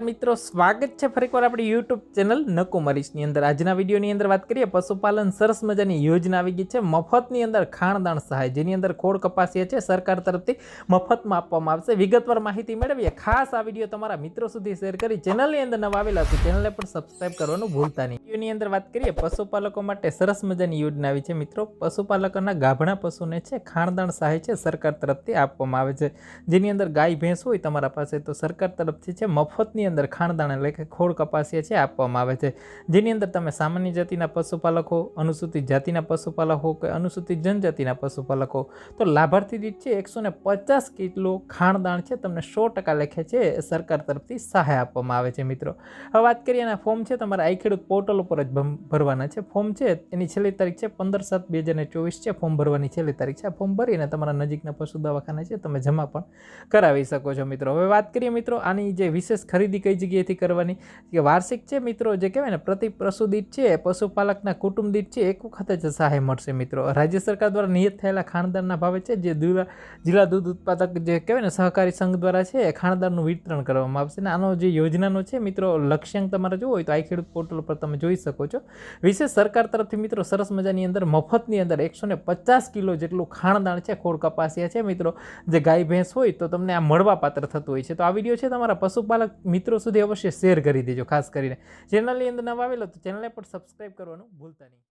મિત્રો, સ્વાગત છે ફરીકવાર આપણી યુટ્યુબ ચેનલ નકુમરીશની અંદર. આજના વિડીયોની અંદર વાત કરીએ, પશુપાલન સરસ મજાની યોજના આવી ગઈ છે. મફતની અંદર ખાણદાણ સહાય, જેની અંદર ખોડ કપાસિયા છે, સરકાર તરફથી મફતમાં આપવામાં આવશે. વિગતવાર માહિતી મેળવીએ. ખાસ આ વીડિયો તમારા મિત્રો સુધી શેર કરી ચેનલની અંદર નવા આવેલા છે ચેનલને પણ સબસ્ક્રાઇબ કરવાનું ભૂલતા નહીં. વિડીયોની અંદર વાત કરીએ, પશુપાલકો માટે સરસ મજાની યોજના આવી છે. મિત્રો, પશુપાલકોના ગાભણા પશુને છે, ખાણદાણ સહાય છે, સરકાર તરફથી આપવામાં આવે છે. જેની અંદર ગાય, ભેંસ હોય તમારા પાસે તો સરકાર તરફથી છે, મફતની અંદર ખાણદાણ એટલે કે ખોળ કપાસિયા છે આપવામાં આવે છે. જેની અંદર તમે સામાન્ય જાતિના પશુપાલકો, અનુસૂચિત જાતિના પશુપાલકો કે અનુસૂચિત જનજાતિના પશુપાલકો, તો લાભાર્થી દીઠ છે એકસો ને પચાસ કિલો ખાણદાણ છે તમને સો ટકા લેખે છે સરકાર તરફથી સહાય આપવામાં આવે છે મિત્રો. હવે વાત કરીએ એના ફોર્મ છે તમારા આઈ ખેડૂત પોર્ટલ ઉપર જ ભરવાના છે. ફોર્મ છે એની છેલ્લી તારીખ છે પંદર સાત બે હજાર ચોવીસ છે. ફોર્મ ભરવાની છેલ્લી તારીખ છે. આ ફોર્મ ભરીને તમારા નજીકના પશુ દવાખાને છે તમે જમા પણ કરાવી શકો છો મિત્રો. હવે વાત કરીએ મિત્રો આની જે વિશેષ ખરીદી કઈ જગ્યાએથી કરવાની? કે વાર્ષિક છે મિત્રો, જે કહેવાય ને પ્રતિ પ્રસુદિત છે, પશુપાલકના કુટુંબ દીઠ છે, એક વખત જ સહાય મળશે મિત્રો. રાજ્ય સરકાર દ્વારા નિયત થયેલા ખાણદારના ભાવે છે, જે જિલ્લા દૂધ ઉત્પાદક જે કહેવાય ને, સહકારી સંઘ દ્વારા છે ખાણદારનું વિતરણ કરવામાં આવશે. અને આનો જે યોજનાનો છે મિત્રો, લક્ષ્યાંક તમારે જોવો હોય તો આઈ ખેડૂત પોર્ટલ પર તમે જોઈ શકો છો. વિશેષ સરકાર તરફથી મિત્રો, સરસ મજાની અંદર, મફતની અંદર એકસો ને પચાસ કિલો જેટલું ખાણદાણ છે ખોળ કપાસિયા છે મિત્રો. જે ગાય ભેંસ હોય તો તમને આ મળવા પાત્ર થતું હોય છે. તો આ વીડિયો છે તમારા પશુપાલક મિત્રો સુધી અવશ્ય શેર કરી દેજો ખાસ કરીને. ચેનલની અંદર નવા આવેલો તો ચેનલને પણ સબસ્ક્રાઈબ કરવાનું ભૂલતા નહીં.